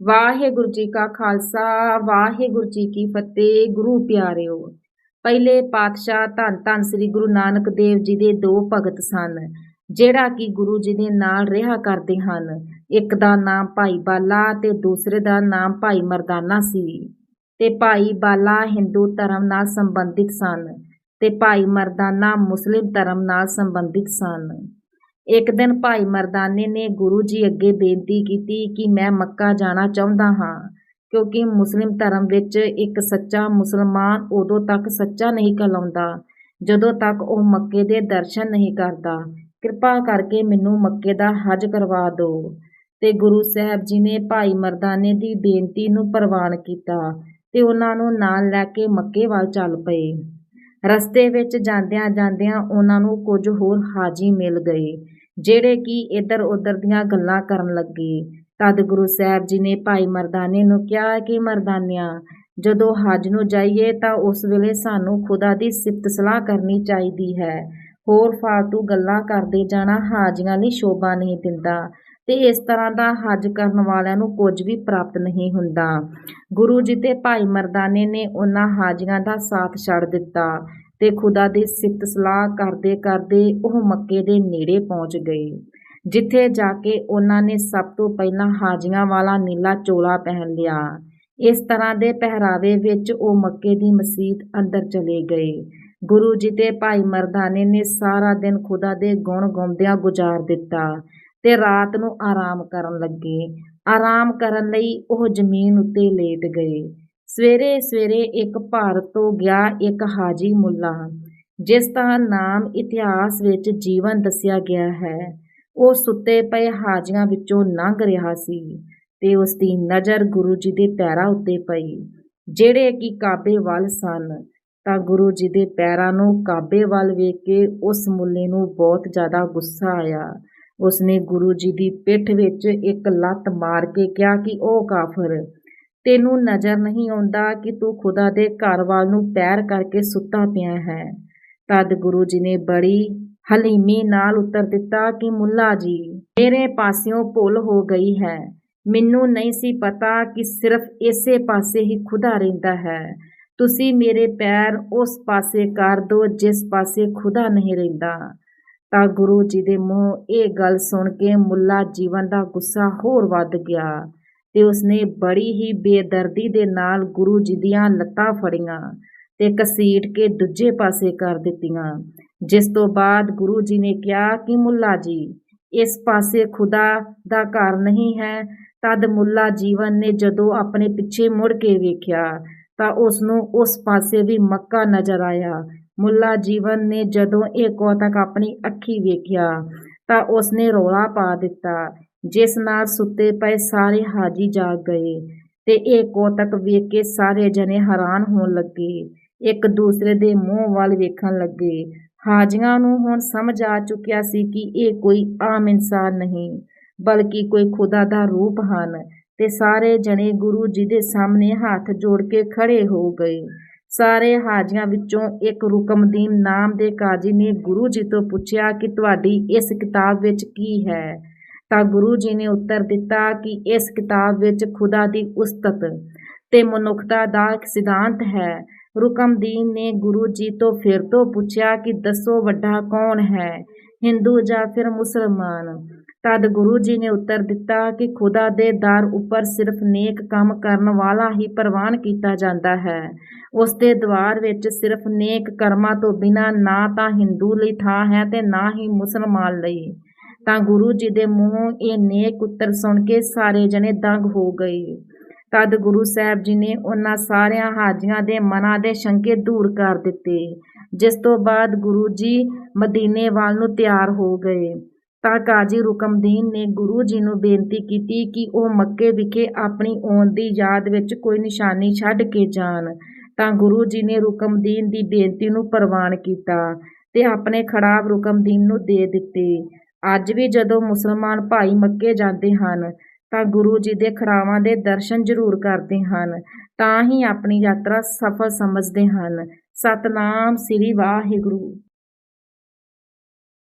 ਵਾਹਿਗੁਰੂ ਜੀ ਕਾ ਖਾਲਸਾ, ਵਾਹਿਗੁਰੂ ਜੀ ਕੀ ਫਤਿਹ। ਗੁਰੂ ਪਿਆਰਿਓ, ਪਹਿਲੇ ਪਾਤਸ਼ਾਹ ਧੰਨ ਧੰਨ ਸ੍ਰੀ ਗੁਰੂ ਨਾਨਕ ਦੇਵ ਜੀ ਦੇ ਦੋ ਭਗਤ ਸਨ, ਜਿਹੜਾ ਕਿ ਗੁਰੂ ਜੀ ਦੇ ਨਾਲ ਰਿਹਾ ਕਰਦੇ ਹਨ। ਇੱਕ ਦਾ ਨਾਮ ਭਾਈ ਬਾਲਾ ਤੇ ਦੂਸਰੇ ਦਾ ਨਾਮ ਭਾਈ ਮਰਦਾਨਾ ਸੀ। ਤੇ ਭਾਈ ਬਾਲਾ ਹਿੰਦੂ ਧਰਮ ਨਾਲ ਸੰਬੰਧਿਤ ਸਨ ਤੇ ਭਾਈ ਮਰਦਾਨਾ ਮੁਸਲਿਮ ਧਰਮ ਨਾਲ ਸੰਬੰਧਿਤ ਸਨ। ਇੱਕ ਦਿਨ ਭਾਈ ਮਰਦਾਨੇ ਨੇ ਗੁਰੂ ਜੀ ਅੱਗੇ ਬੇਨਤੀ ਕੀਤੀ ਕਿ ਮੈਂ ਮੱਕਾ ਜਾਣਾ ਚਾਹੁੰਦਾ ਹਾਂ, ਕਿਉਂਕਿ ਮੁਸਲਿਮ ਧਰਮ ਵਿੱਚ ਇੱਕ ਸੱਚਾ ਮੁਸਲਮਾਨ ਉਦੋਂ ਤੱਕ ਸੱਚਾ ਨਹੀਂ ਕਹਿਲਾਉਂਦਾ ਜਦੋਂ ਤੱਕ ਉਹ ਮੱਕੇ ਦੇ ਦਰਸ਼ਨ ਨਹੀਂ ਕਰਦਾ। ਕਿਰਪਾ ਕਰਕੇ ਮੈਨੂੰ ਮੱਕੇ ਦਾ ਹਜ ਕਰਵਾ ਦਿਓ। ਤੇ ਗੁਰੂ ਸਾਹਿਬ ਜੀ ਨੇ ਭਾਈ ਮਰਦਾਨੇ ਦੀ ਬੇਨਤੀ ਨੂੰ ਪ੍ਰਵਾਨ ਕੀਤਾ ਤੇ ਉਹਨਾਂ ਨੂੰ ਨਾਲ ਲੈ ਕੇ ਮੱਕੇ ਵੱਲ ਚੱਲ ਪਏ। ਰਸਤੇ ਵਿੱਚ ਜਾਂਦਿਆਂ ਜਾਂਦਿਆਂ ਉਹਨਾਂ ਨੂੰ ਕੁਝ ਹੋਰ ਹਾਜੀ ਮਿਲ ਗਏ। ਜਿਹੜੇ ਕਿ ਇੱਧਰ ਉੱਧਰ ਦੀਆਂ ਗੱਲਾਂ ਕਰਨ ਲੱਗੇ। ਤਦ ਗੁਰੂ ਸਾਹਿਬ ਜੀ ਨੇ ਭਾਈ ਮਰਦਾਨੇ ਨੂੰ ਕਿਹਾ ਕਿ, ਮਰਦਾਨਿਆਂ, ਜਦੋਂ ਹਜ ਨੂੰ ਜਾਈਏ ਤਾਂ ਉਸ ਵੇਲੇ ਸਾਨੂੰ ਖੁਦਾ ਦੀ ਸਿਫਤ ਸਲਾਹ ਕਰਨੀ ਚਾਹੀਦੀ ਹੈ। ਹੋਰ ਫਾਲਤੂ ਗੱਲਾਂ ਕਰਦੇ ਜਾਣਾ ਹਾਜੀਆਂ ਲਈ ਸ਼ੋਭਾ ਨਹੀਂ ਦਿੰਦਾ ਤੇ ਇਸ ਤਰ੍ਹਾਂ ਦਾ ਹਜ ਕਰਨ ਵਾਲਿਆਂ ਨੂੰ ਕੁਝ ਵੀ ਪ੍ਰਾਪਤ ਨਹੀਂ ਹੁੰਦਾ। ਗੁਰੂ ਜੀ ਤੇ ਭਾਈ ਮਰਦਾਨੇ ਨੇ ਉਹਨਾਂ ਹਾਜੀਆਂ ਦਾ ਸਾਥ ਛੱਡ ਦਿੱਤਾ। ਤੇ ਖੁਦਾ ਦੀ ਸਿਫਤ ਸਲਾਹ ਕਰਦੇ ਕਰਦੇ ਉਹ ਮੱਕੇ ਦੇ ਨੇੜੇ ਪਹੁੰਚ ਗਏ, ਜਿੱਥੇ ਜਾ ਕੇ ਉਹਨਾਂ ਨੇ ਸਭ ਤੋਂ ਪਹਿਲਾਂ ਹਾਜੀਆਂ ਵਾਲਾ ਨੀਲਾ ਚੋਲਾ ਪਹਿਨ ਲਿਆ। ਇਸ ਤਰ੍ਹਾਂ ਦੇ ਪਹਿਰਾਵੇ ਵਿੱਚ ਉਹ ਮੱਕੇ ਦੀ ਮਸਜਿਦ ਅੰਦਰ ਚਲੇ ਗਏ। ਗੁਰੂ ਜੀ ਤੇ ਭਾਈ ਮਰਦਾਨੇ ਨੇ ਸਾਰਾ ਦਿਨ ਖੁਦਾ ਦੇ ਗੁਣ ਗਾਉਂਦਿਆਂ ਗੁਜ਼ਾਰ ਦਿੱਤਾ ਤੇ ਰਾਤ ਨੂੰ ਆਰਾਮ ਕਰਨ ਲੱਗੇ। ਆਰਾਮ ਕਰਨ ਲਈ ਉਹ ਜ਼ਮੀਨ ਉੱਤੇ ਲੇਟ ਗਏ। ਸਵੇਰੇ ਸਵੇਰੇ ਇੱਕ ਭਾਰਤ ਤੋਂ ਗਿਆ ਇੱਕ ਹਾਜੀ ਮੁੱਲਾ, ਜਿਸ ਦਾ ਨਾਮ ਇਤਿਹਾਸ ਵਿੱਚ ਜੀਵਨ ਦੱਸਿਆ ਗਿਆ ਹੈ। ਉਹ ਸੁੱਤੇ ਪਏ ਹਾਜੀਆਂ ਵਿੱਚੋਂ ਲੰਘ ਰਿਹਾ ਸੀ ਤੇ ਉਸ ਦੀ ਨਜ਼ਰ ਗੁਰੂ ਜੀ ਦੇ ਪੈਰਾਂ ਉੱਤੇ ਪਈ, ਜਿਹੜੇ ਕਿ ਕਾਬੇ ਵੱਲ ਸਨ। ਤਾਂ ਗੁਰੂ ਜੀ ਦੇ ਪੈਰਾਂ ਨੂੰ ਕਾਬੇ ਵੱਲ ਵੇਖ ਕੇ ਉਸ ਮੁੱਲੇ ਨੂੰ ਬਹੁਤ ਜ਼ਿਆਦਾ ਗੁੱਸਾ ਆਇਆ। ਉਸਨੇ ਗੁਰੂ ਜੀ ਦੀ ਪਿੱਠ ਵਿੱਚ ਇੱਕ ਲੱਤ ਮਾਰ ਕੇ ਕਿਹਾ ਕਿ ਉਹ ਕਾਫਰ ਤੈਨੂੰ ਨਜ਼ਰ ਨਹੀਂ ਆਉਂਦਾ ਕਿ ਤੂੰ ਖੁਦਾ ਦੇ ਘਰ ਵੱਲ ਨੂੰ ਪੈਰ ਕਰਕੇ ਸੁੱਤਾ ਪਿਆ ਹੈ। ਤਦ ਗੁਰੂ ਜੀ ਨੇ ਬੜੀ ਹਲੀਮੀ ਨਾਲ ਉੱਤਰ ਦਿੱਤਾ ਕਿ ਮੁੱਲਾ ਜੀ, ਮੇਰੇ ਪਾਸਿਓਂ ਭੁੱਲ ਹੋ ਗਈ ਹੈ। ਮੈਨੂੰ ਨਹੀਂ ਸੀ ਪਤਾ ਕਿ ਸਿਰਫ ਇਸੇ ਪਾਸੇ ਹੀ ਖੁਦਾ ਰਹਿੰਦਾ ਹੈ। ਤੁਸੀਂ ਮੇਰੇ ਪੈਰ ਉਸ ਪਾਸੇ ਕਰ ਦਿਓ ਜਿਸ ਪਾਸੇ ਖੁਦਾ ਨਹੀਂ ਰਹਿੰਦਾ। ਤਾਂ ਗੁਰੂ ਜੀ ਦੇ ਮੂੰਹ ਇਹ ਗੱਲ ਸੁਣ ਕੇ ਮੁੱਲਾ ਜੀਵਨ ਦਾ ਗੁੱਸਾ ਹੋਰ ਵੱਧ ਗਿਆ। ਤੇ ਉਸਨੇ ਬੜੀ ਹੀ ਬੇਦਰਦੀ ਦੇ ਨਾਲ ਗੁਰੂ ਜੀ ਦੀਆਂ ਲੱਤਾਂ ਫੜੀਆਂ ਤੇ ਕਸੀਟ ਕੇ ਦੂਜੇ ਪਾਸੇ ਕਰ ਦਿੱਤੀਆਂ, ਜਿਸ ਤੋਂ ਬਾਅਦ ਗੁਰੂ ਜੀ ਨੇ ਕਿਹਾ ਕਿ ਮੁੱਲਾ ਜੀ, ਇਸ ਪਾਸੇ ਖੁਦਾ ਦਾ ਘਰ ਨਹੀਂ ਹੈ, ਤਦ ਮੁੱਲਾ ਜੀਵਨ ਨੇ ਜਦੋਂ ਆਪਣੇ ਪਿੱਛੇ ਮੁੜ ਕੇ ਵੇਖਿਆ, ਤਾਂ ਉਸ ਨੂੰ ਉਸ ਪਾਸੇ ਵੀ ਮੱਕਾ ਨਜ਼ਰ ਆਇਆ। ਮੁੱਲਾ ਜੀਵਨ ਨੇ ਜਦੋਂ ਇਹ ਕੋਤਕ ਆਪਣੀ ਅੱਖੀ ਵੇਖਿਆ, ਤਾਂ ਉਸਨੇ ਰੋਲਾ ਪਾ ਦਿੱਤਾ ਜਿਸ ਨਾਲ ਸੁੱਤੇ ਪਏ ਸਾਰੇ ਹਾਜੀ ਜਾਗ ਗਏ ਤੇ ਇਹ ਕੋਤਕ ਵੇਖ ਕੇ ਸਾਰੇ ਜਣੇ ਹੈਰਾਨ ਹੋਣ ਲੱਗੇ। ਇੱਕ ਦੂਸਰੇ ਦੇ ਮੂੰਹ ਵੱਲ ਵੇਖਣ ਲੱਗੇ। ਹਾਜੀਆਂ ਨੂੰ ਹੁਣ ਸਮਝ ਆ ਚੁੱਕਿਆ ਸੀ ਕਿ ਇਹ ਕੋਈ ਆਮ ਇਨਸਾਨ ਨਹੀਂ, ਬਲਕਿ ਕੋਈ ਖੁਦਾ ਦਾ ਰੂਪ ਹਨ ਤੇ ਸਾਰੇ ਜਣੇ ਗੁਰੂ ਜੀ ਦੇ ਸਾਹਮਣੇ ਹੱਥ ਜੋੜ ਕੇ ਖੜੇ ਹੋ ਗਏ। ਸਾਰੇ ਹਾਜੀਆਂ ਵਿੱਚੋਂ ਇੱਕ ਰੁਕਮਦੀਨ ਨਾਮ ਦੇ ਕਾਜੀ ਨੇ ਗੁਰੂ ਜੀ ਤੋਂ ਪੁੱਛਿਆ ਕਿ ਤੁਹਾਡੀ ਇਸ ਕਿਤਾਬ ਵਿੱਚ ਕੀ ਹੈ? ਤਾਂ ਗੁਰੂ ਜੀ ਨੇ ਉੱਤਰ ਦਿੱਤਾ ਕਿ ਇਸ ਕਿਤਾਬ ਵਿੱਚ ਖੁਦਾ ਦੀ ਉਸਤਤ ਤੇ ਮਨੁੱਖਤਾ ਦਾ ਇੱਕ ਸਿਧਾਂਤ ਹੈ। ਰੁਕਮਦੀਨ ਨੇ ਗੁਰੂ ਜੀ ਤੋਂ ਫਿਰ ਤੋਂ ਪੁੱਛਿਆ ਕਿ ਦੱਸੋ ਵੱਡਾ ਕੌਣ ਹੈ, ਹਿੰਦੂ ਜਾਂ ਫਿਰ ਮੁਸਲਮਾਨ? ਤਦ ਗੁਰੂ ਜੀ ਨੇ ਉੱਤਰ ਦਿੱਤਾ ਕਿ ਖੁਦਾ ਦੇ ਦਰ ਉੱਪਰ ਸਿਰਫ ਨੇਕ ਕੰਮ ਕਰਨ ਵਾਲਾ ਹੀ ਪ੍ਰਵਾਨ ਕੀਤਾ ਜਾਂਦਾ ਹੈ। ਉਸ ਦੇ ਦਵਾਰ ਵਿੱਚ ਸਿਰਫ ਨੇਕ ਕਰਮਾਂ ਤੋਂ ਬਿਨਾ ਨਾ ਤਾਂ ਹਿੰਦੂ ਲਈ ਥਾਂ ਹੈ ਤੇ ਨਾ ਹੀ ਮੁਸਲਮਾਨ ਲਈ। ਤਾਂ ਗੁਰੂ ਜੀ ਦੇ ਮੂੰਹੋਂ ਇਹ ਨੇਕ ਉੱਤਰ ਸੁਣ ਕੇ ਸਾਰੇ ਜਣੇ ਦੰਗ ਹੋ ਗਏ। ਤਦ ਗੁਰੂ ਸਾਹਿਬ ਜੀ ਨੇ ਉਹਨਾਂ ਸਾਰਿਆਂ ਹਾਜੀਆਂ ਦੇ ਮਨਾਂ ਦੇ ਸ਼ੰਕੇ ਦੂਰ ਕਰ ਦਿੱਤੇ, ਜਿਸ ਤੋਂ ਬਾਅਦ ਗੁਰੂ ਜੀ ਮਦੀਨੇ ਵੱਲ ਨੂੰ ਤਿਆਰ ਹੋ ਗਏ। ਤਾਂ ਕਾਜੀ ਰੁਕਮਦੀਨ ਨੇ ਗੁਰੂ ਜੀ ਨੂੰ ਬੇਨਤੀ ਕੀਤੀ ਕਿ ਉਹ ਮੱਕੇ ਵਿਖੇ ਆਪਣੀ ਆਉਣ ਦੀ ਯਾਦ ਵਿੱਚ ਕੋਈ ਨਿਸ਼ਾਨੀ ਛੱਡ ਕੇ ਜਾਣ। ਤਾਂ ਗੁਰੂ ਜੀ ਨੇ ਰੁਕਮਦੀਨ ਦੀ ਬੇਨਤੀ ਨੂੰ ਪ੍ਰਵਾਨ ਕੀਤਾ ਤੇ ਆਪਣੇ ਖੜਾਬ ਰੁਕਮਦੀਨ ਨੂੰ ਦੇ ਦਿੱਤੇ। ਅੱਜ ਵੀ ਜਦੋਂ ਮੁਸਲਮਾਨ ਭਾਈ ਮੱਕੇ ਜਾਂਦੇ ਹਨ, ਤਾਂ ਗੁਰੂ ਜੀ ਦੇ ਖੜਾਵਾਂ ਦੇ ਦਰਸ਼ਨ ਜ਼ਰੂਰ ਕਰਦੇ ਹਨ, ਤਾਂ ਹੀ ਆਪਣੀ ਯਾਤਰਾ ਸਫਲ ਸਮਝਦੇ ਹਨ। ਸਤਨਾਮ ਸ੍ਰੀ ਵਾਹਿਗੁਰੂ।